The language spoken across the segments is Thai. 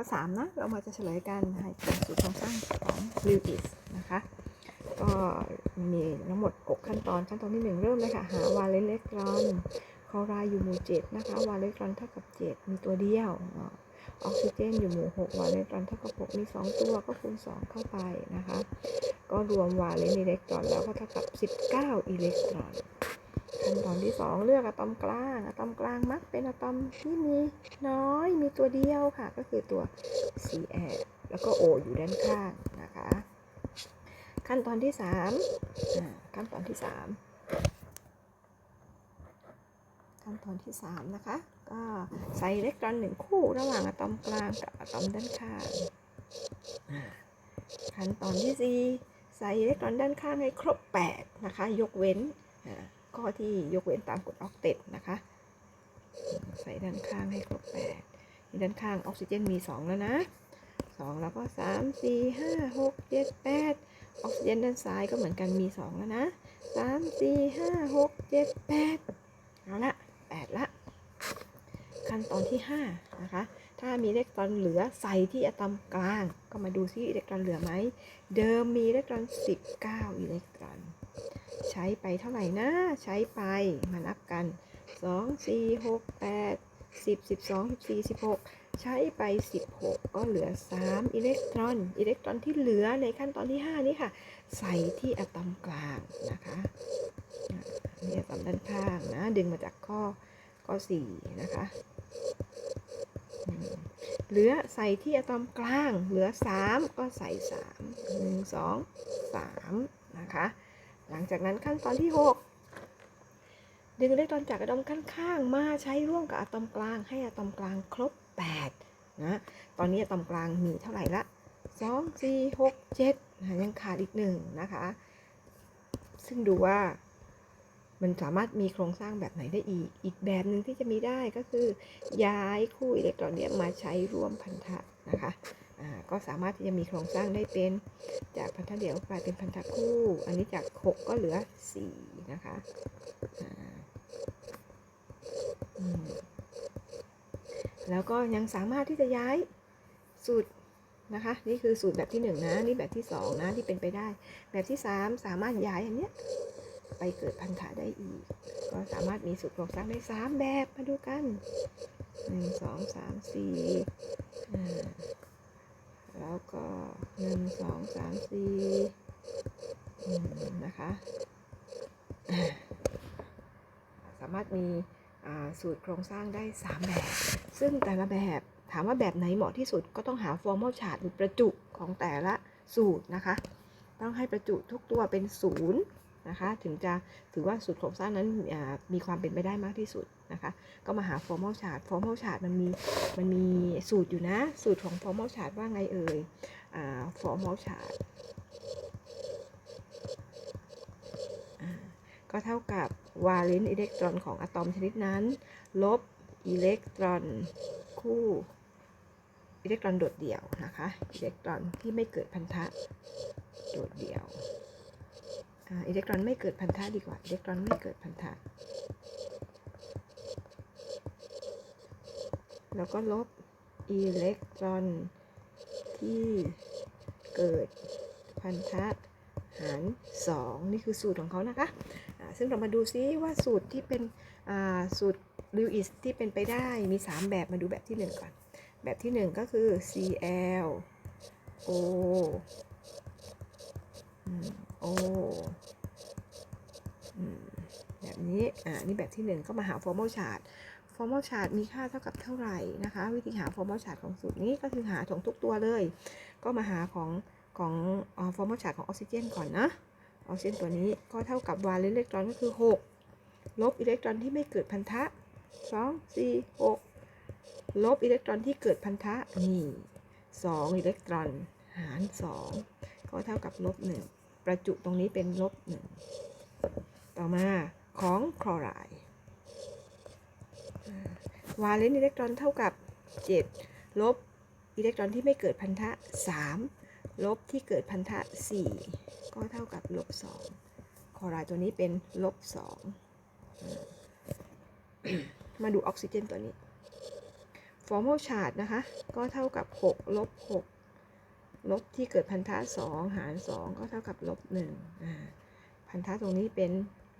ข้อสามนะเรามาจะเฉลยกันให้เป็นสูตรโครงสร้างของลิวอิสนะคะก็มีทั้งหมด 6 ขั้นตอนขั้นตอนที่ 1 เริ่มเลยค่ะ หาวาเลนเล็กตรอนคอรด์อยู่หมู่7นะคะวาเลนตรอนเท่ากับ 7 มีตัวเดียวอออกซิเจนอยู่หมู่ 6 วาเลนตรอนเท่ากับ 6 มี 2 ตัวก็คูณ 2 เข้าไปนะคะ ก็รวมวาเลนอิเล็กตรอนแล้วก็เท่ากับ 19 อิเล็กตรอน ขั้นตอนที่ 2 เลือกอะตอมกลางอะตอมกลางมักเป็นอะตอมที่มีน้อยมีตัวเดียวค่ะ ก็คือตัว Cl แล้วก็ O อยู่ด้านข้างนะคะ ขั้นตอนที่3อ่าขั้นตอนที่ 3 ขั้นตอนที่ 3 นะคะ ก็ใส่อิเล็กตรอนหนึ่งคู่ระหว่างอะตอมกลางกับอะตอมด้านข้างขั้นตอนที่ 4 ใส่อิเล็กตรอนด้านข้างให้ครบ 8 นะคะ ยกเว้นอ่า ข้อที่ยกเว้นตามกฎออกเต็ดนะคะ ใส่ด้านข้างให้ครบ8นี่ด้านข้างออกซิเจนมี 2 แล้วนะ 2 แล้วก็ 3 4 5 6 7 8 ออกซิเจนด้านซ้ายก็เหมือนกันมี 2 แล้วนะ 3 4 5 6 7 8 เอาละ 8 ละ ขั้นตอนที่ 5 นะคะ ถ้ามีอิเล็กตรอนเหลือใส่ที่อะตอมกลาง ก็มาดูซิอิเล็กตรอนเหลือไหม เดิมมีอิเล็กตรอน 19 อิเล็กตรอน ใช้ไปเท่าไหร่นะ ใช้ไปมานับกัน 2 4 6 8 10 12 14 16 ใช้ไป 16 ก็เหลือ 3 อิเล็กตรอน อิเล็กตรอนที่เหลือในขั้นตอนที่ 5 นี้ค่ะ ใส่ที่อะตอมกลางนะคะนี่อะตอมด้านข้างนะ ดึงมาจากข้อข้อ 4 นะคะเหลือใส่ที่อะตอมกลาง เหลือ 3 ก็ใส่ 3 1 2 3 นะคะ หลังจากนั้นขั้นตอนที่ 6 ดึงอิเล็กตรอนจากอะตอมข้างๆมาใช้ร่วมกับอะตอมกลางให้อะตอมกลางครบ 8 นะ ตอนนี้อะตอมกลางมีเท่าไหร่ละ 2 4 6 7นะยังขาดอีกหนึ่งนะคะ ซึ่งดูว่ามันสามารถมีโครงสร้างแบบไหนได้อีก อีกแบบหนึ่งที่จะมีได้ก็คือ ย้ายคู่อิเล็กตรอนเนี้ยมาใช้ร่วมพันธะนะคะ ก็สามารถที่จะมีโครงสร้างได้เป็นจากพันธะเดี่ยวกลายเป็นพันธะคู่ อันนี้จาก 6 ก็เหลือ 4 นะคะแล้วก็ยังสามารถที่จะย้ายสูตรนะคะ นี่คือสูตรแบบที่ 1 นะ นี่แบบที่ 2 นะ ที่เป็นไปได้ แบบที่ 3 สามารถย้ายอันเนี้ยไปเกิดพันธะได้อีก ก็สามารถมีสูตรโครงสร้างได้ 3 แบบมาดูกัน 1 2 3 4อ่า แล้วก็หนึ่งสองสามสี่นะคะสามารถมีสูตรโครงสร้างได้ 3 แบบ ซึ่งแต่ละแบบถามว่าแบบไหนเหมาะที่สุดก็ต้องหาฟอร์มอลชาร์ตหรือประจุของแต่ละสูตรนะคะ ต้องให้ประจุทุกตัวเป็นศูนย์ นะคะ ถึงจะถือว่าสูตรโครงสร้างนั้นมีความเป็นไปได้มากที่สุดนะคะ ก็มาหา formal chart formal chart มันมีมันมีสูตรอยู่นะ สูตรของ formal chart ว่าไงเอ่ยอ่า formal chart ก็เท่ากับวาเลนอิเล็กตรอนของอะตอมชนิดนั้น ลบอิเล็กตรอนคู่อิเล็กตรอนโดดเดี่ยวนะคะ อิเล็กตรอนที่ไม่เกิดพันธะโดดเดี่ยว อิเล็กตรอนไม่เกิดพันธะดีกว่า อิเล็กตรอนไม่เกิดพันธะ แล้วก็ลบอิเล็กตรอนที่เกิดพันธะหาร 2 นี่คือสูตรของเขานะคะอ่าซึ่งเรามาดูซิว่าสูตรที่เป็นสูตรลิวอิสที่เป็นไปได้มี 3 แบบมาดูแบบที่ 1 ก่อน แบบที่ 1 ก็คือ Cl O O นี้อ่านี่แบบที่ 1 ก็มาหา formal chart formal chart มีค่าเท่ากับเท่าไหร่นะคะ วิธีหา formal chart ของสูตรนี้ก็คือหาของทุกตัวเลย ก็มาหาของของ formal chart ของออกซิเจนก่อนนะออกซิเจนตัวนี้ก็เท่ากับวาเลนอิเล็กตรอนก็คือ 6 ลบอิเล็กตรอนที่ไม่เกิดพันธะ 2 4 6 ลบอิเล็กตรอนที่เกิดพันธะนี่2อิเล็กตรอนหาร 2 ก็เท่ากับลบ1ประจุตรงนี้เป็นลบ1ต่อมา ของคลอไรด์วาเลนอิเล็กตรอนเท่ากับ 7 ลบอิเล็กตรอนที่ไม่เกิดพันธะ 3 ลบที่เกิดพันธะ 4 ก็เท่ากับลบ 2 คลอไรด์ตัวนี้เป็นลบ 2 มาดูออกซิเจนตัวนี้ formal chart นะคะ ก็เท่ากับ 6 ลบ 6 ลบที่เกิดพันธะ 2 หาร 2 ก็เท่ากับลบ1อ่าพันธะตรงนี้เป็น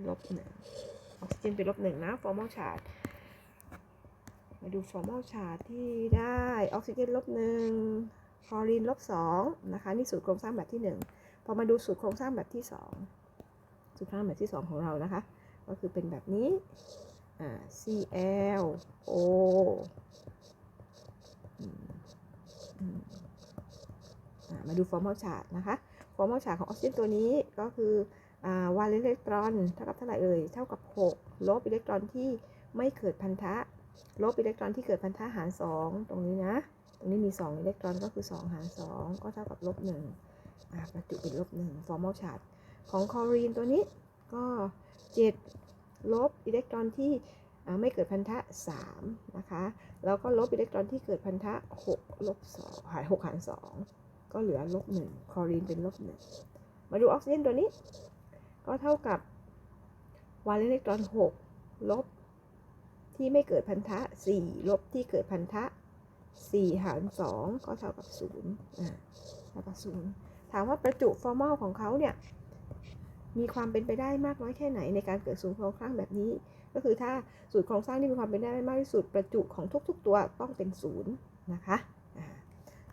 ลบ1ออกซิเจนเป็นลบ1นะ formal chart มาดู formal chart ที่ได้ออกซิเจนลบ1คลอรีนลบ2นะคะนี่สูตรโครงสร้างแบบที่1พอมาดูสูตรโครงสร้างแบบที่2สูตรโครงสร้างแบบที่2ของเรานะคะ ก็คือเป็นแบบนี้อ่า Cl O มาดู formal chart นะคะ formal chart ของออกซิเจนตัวนี้ก็คือ วาเลนอิเล็กตรอนเท่ากับเท่าไหร่เอ่ย เท่ากับ 6 ลบอิเล็กตรอนที่ไม่เกิดพันธะ ลบอิเล็กตรอนที่เกิดพันธะหาร 2 ตรงนี้นะ ตรงนี้มี 2 อิเล็กตรอนก็คือ 2 หาร 2 ก็เท่ากับลบ1อ่าประจุเป็นลบ1 formal chart ของคลอรีนตัวนี้ก็ 7 ลบอิเล็กตรอนที่ไม่เกิดพันธะ3นะคะ แล้วก็ลบอิเล็กตรอนที่เกิดพันธะ 6 ลบ2หาร6หาร 2 ก็เหลือลบ1คลอรีนเป็นลบ1มาดูออกซิเจนตัวนี้ ก็เท่ากับวาเลนอิเล็กตรอน6ลบที่ไม่เกิดพันธะ 4 ลบที่เกิดพันธะ 4 หาร 2 ก็เท่ากับ0อ่าเท่ากับ0ถามว่าประจุฟอร์มอลของเขาเนี่ย มีความเป็นไปได้มากน้อยแค่ไหนในการเกิดสูตรโครงสร้างแบบนี้ ก็คือถ้าสูตรโครงสร้างที่มีความเป็นไปได้มากที่สุดประจุของทุก ๆ ตัวต้องเป็นศูนย์นะคะอ่า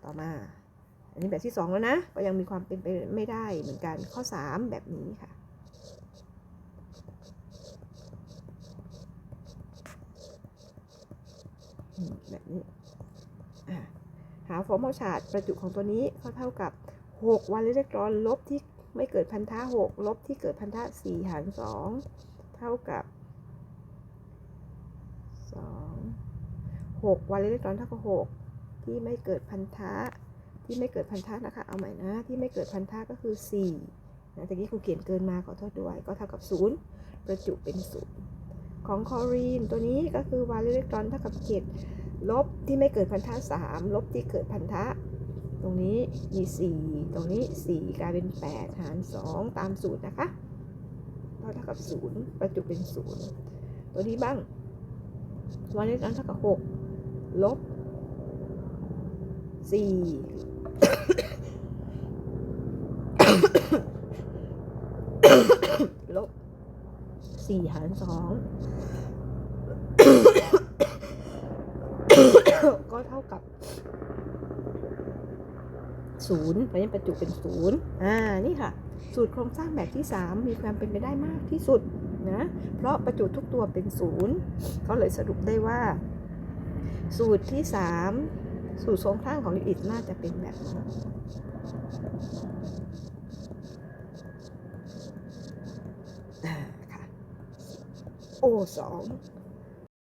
ต่อมาอันนี้แบบที่ 2 แล้วนะ ก็ยังมีความเป็นไปไม่ได้เหมือนกันข้อ 3 แบบนี้ค่ะ อืม แบบนี้อ่าหาฟอร์มอลชาร์ตประจุของตัวนี้ก็เท่ากับ 6 วันอิเล็กตรอนลบที่ไม่เกิดพันธะ6ลบที่เกิดพันธะ4หาร 2 เท่ากับ 2 6 วันอิเล็กตรอนเท่ากับ 6 ที่ไม่เกิดพันธะที่ไม่เกิดพันธะนะคะ เอาใหม่นะ ที่ไม่เกิดพันธะก็คือ4นะตะกี้ครูเขียนเกินมาขอโทษด้วย ก็เท่ากับ 0 ประจุเป็น 0 ของคอรีน ตัวนี้ก็คือวาเลนอิเล็กตรอนเท่ากับ7ลบที่ไม่เกิดพันธะ3ลบที่เกิดพันธะ ตรงนี้มี 4 ตรงนี้ 4 กลายเป็น 8 หาร 2 ตามสูตรนะคะเท่ากับ 0 ประจุเป็น 0 ตัวนี้บ้างวาเลนอิเล็กตรอนเท่ากับ 6 ลบ 4 ลบ4หาร2ก็เท่ากับศูนย์เพราะฉะนั้นประจุเป็นศูนย์อ่า นี่ค่ะ สูตรโครงสร้างแบบที่ 3 มีความเป็นไปได้มากที่สุดนะ เพราะประจุทุกตัวเป็นศูนย์ก็เลยสรุปได้ว่า สูตรที่ 3 สูตรโครงสร้างของลิอิดน่าจะเป็นแบบนี้ อ่าค่ะ O 2